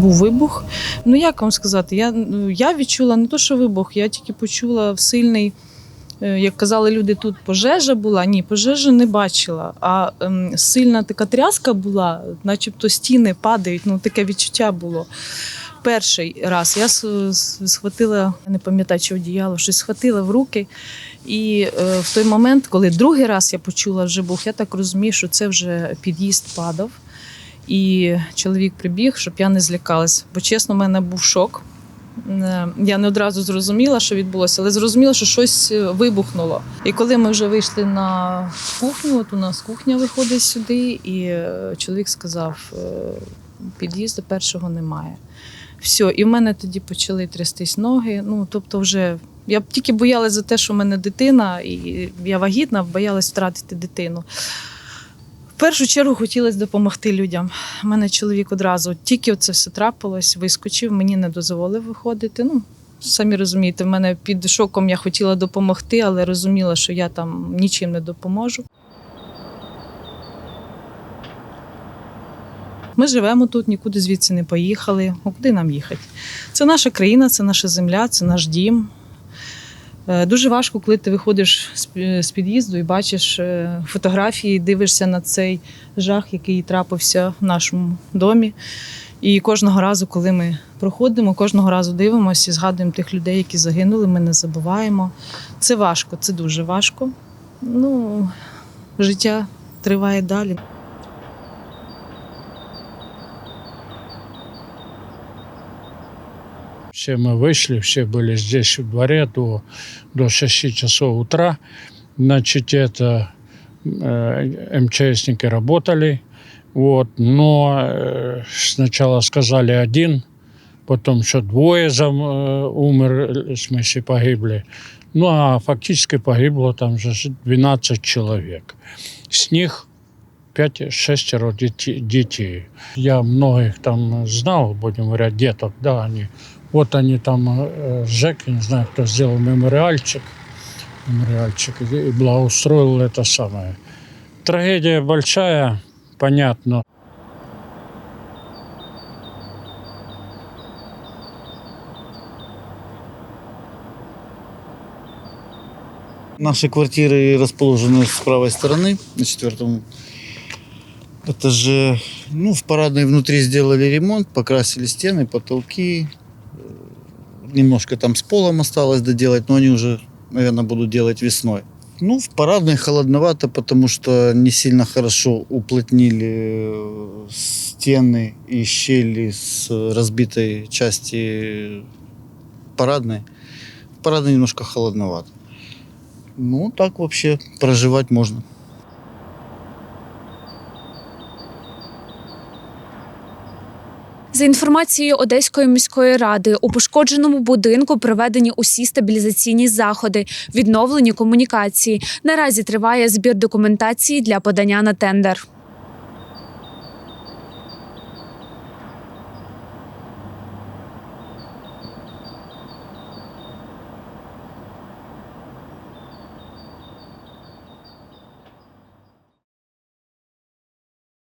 був вибух. Ну як вам сказати, я, ну, я відчула не то, що вибух, я тільки почула сильний. е, Як казали люди, тут пожежа була. Ні, пожежі не бачила. А ем, сильна така тряска була, начебто стіни падають. Ну таке відчуття було. Перший раз я схватила, не пам'ятаю, чи одіяло, щось схватила в руки. І е, в той момент, коли другий раз я почула вже бух, я так розумію, що це вже під'їзд падав. І чоловік прибіг, щоб я не злякалась. Бо чесно, в мене був шок. Е, Я не одразу зрозуміла, що відбулося, але зрозуміла, що щось е, вибухнуло. І коли ми вже вийшли на кухню, от у нас кухня виходить сюди, і е, чоловік сказав: під'їзду першого немає. Все, і в мене тоді почали трястись ноги. Ну, тобто, вже я тільки боялась за те, що в мене дитина, і я вагітна, боялась втратити дитину. Першу чергу хотілося допомогти людям. У мене чоловік одразу, тільки це все трапилось, вискочив, мені не дозволив виходити. Ну, самі розумієте, в мене під шоком я хотіла допомогти, але розуміла, що я там нічим не допоможу. Ми живемо тут, нікуди звідси не поїхали. А куди нам їхати? Це наша країна, це наша земля, це наш дім. Е, Дуже важко, коли ти виходиш з під'їзду і бачиш е, фотографії, дивишся на цей жах, який трапився в нашому домі. І кожного разу, коли ми проходимо, кожного разу дивимося і згадуємо тих людей, які загинули, ми не забуваємо. Це важко, це дуже важко. Ну, життя триває далі. Все мы вышли, все были здесь в дворе до, до 6 часов утра. Значит, это э, МЧСники работали. Вот, но э, сначала сказали один, потом что двое зам, э, умер, в смысле погибли. Ну, а фактически погибло там же 12 человек. С них 5-6 детей, детей. Я многих там знал, будем говорить, деток, да, они вот они там, э, Жек, не знаю, кто сделал мемориальчик, мемориальчик и благоустроил это самое. Трагедия большая, понятно. Наши квартиры расположены с правой стороны, на четвертом этаже. Ну, в парадной внутри сделали ремонт, покрасили стены, потолки. Немножко там с полом осталось доделать, но они уже, наверное, будут делать весной. Ну, в парадной холодновато, потому что не сильно хорошо уплотнили э, стены и щели с разбитой части парадной. В парадной немножко холодновато. Ну, так вообще проживать можно. За інформацією Одеської міської ради, у пошкодженому будинку проведені усі стабілізаційні заходи, відновлені комунікації. Наразі триває збір документації для подання на тендер.